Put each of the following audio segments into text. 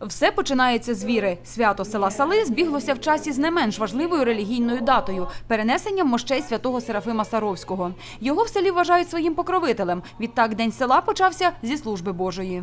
Все починається з віри. Свято села Сали збіглося в часі з не менш важливою релігійною датою перенесенням мощей святого Серафима Саровського. Його в селі вважають своїм покровителем. Відтак день села почався зі служби Божої.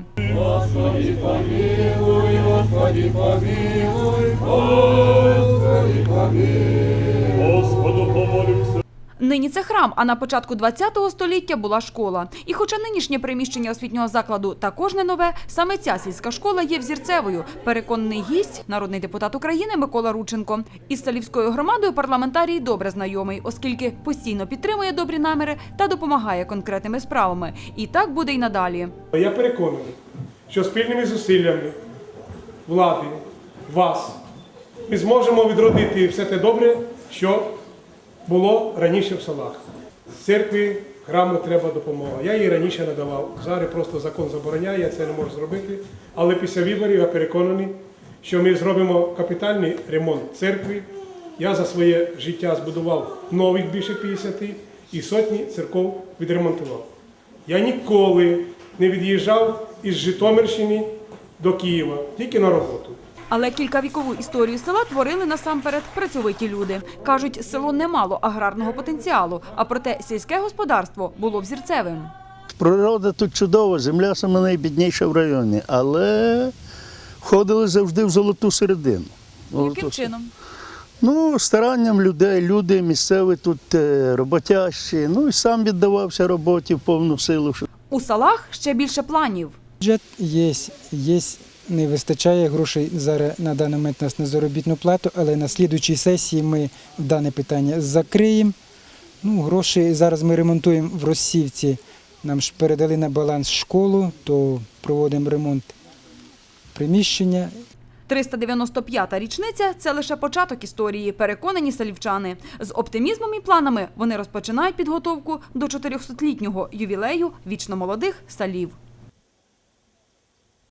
Господу помолимся. Нині це храм, а на початку ХХ століття була школа. І хоча нинішнє приміщення освітнього закладу також не нове, саме ця сільська школа є взірцевою. Переконаний гість, народний депутат України Микола Рученко. Із салівською громадою парламентарій добре знайомий, оскільки постійно підтримує добрі наміри та допомагає конкретними справами. І так буде й надалі. Я переконаний, що спільними зусиллями влади, вас, ми зможемо відродити все те добре, що було раніше в селах. З церкви, храму треба допомога. Я її раніше надавав. Зараз просто закон забороняє, я це не можу зробити. Але після виборів я переконаний, що ми зробимо капітальний ремонт церкви. Я за своє життя збудував нових більше 50 і сотні церков відремонтував. Я ніколи не від'їжджав із Житомирщини до Києва, тільки на роботу. Але кількавікову історію села творили насамперед працьовиті люди. Кажуть, село не мало аграрного потенціалу, а проте сільське господарство було взірцевим. Природа тут чудова, земля саме найбідніша в районі, але входили завжди в золоту середину. Яким чином? Ну, старанням людей, люди місцеві тут е, роботящі. Ну і сам віддавався роботі в повну силу. У селах ще більше планів. Бюджет є, є, не вистачає грошей зараз на даний момент нас на заробітну плату, але на слідуючій сесії ми дане питання закриємо. Ну, гроші зараз ми ремонтуємо в Росівці. Нам ж передали на баланс школу, то проводимо ремонт приміщення 395-та річниця це лише початок історії, переконані салівчани. З оптимізмом і планами вони розпочинають підготовку до 400-літнього ювілею вічно молодих салів.